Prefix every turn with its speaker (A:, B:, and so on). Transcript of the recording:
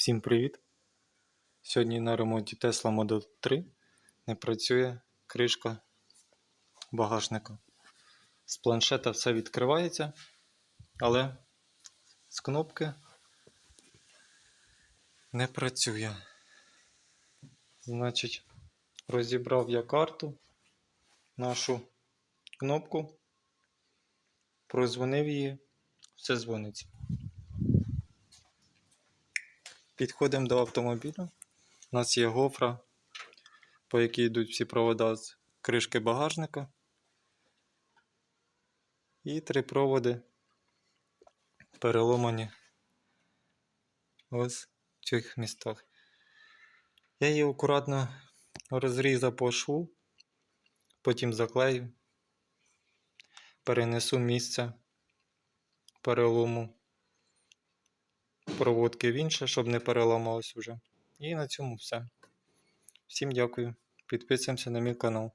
A: Всім привіт! Сьогодні на ремонті Tesla Model 3 не працює кришка багажника. З планшета все відкривається, але з кнопки не працює. Значить, розібрав я карту, нашу кнопку, прозвонив її, все дзвониться. Підходимо до автомобіля. У нас є гофра, по якій йдуть всі провода з кришки багажника. І три проводи переломані ось в цих містах. Я її акуратно розрізав по шву, потім заклею, перенесу місце перелому проводки в інше, щоб не переламалось уже. І на цьому все. Всім дякую. Підписуємося на мій канал.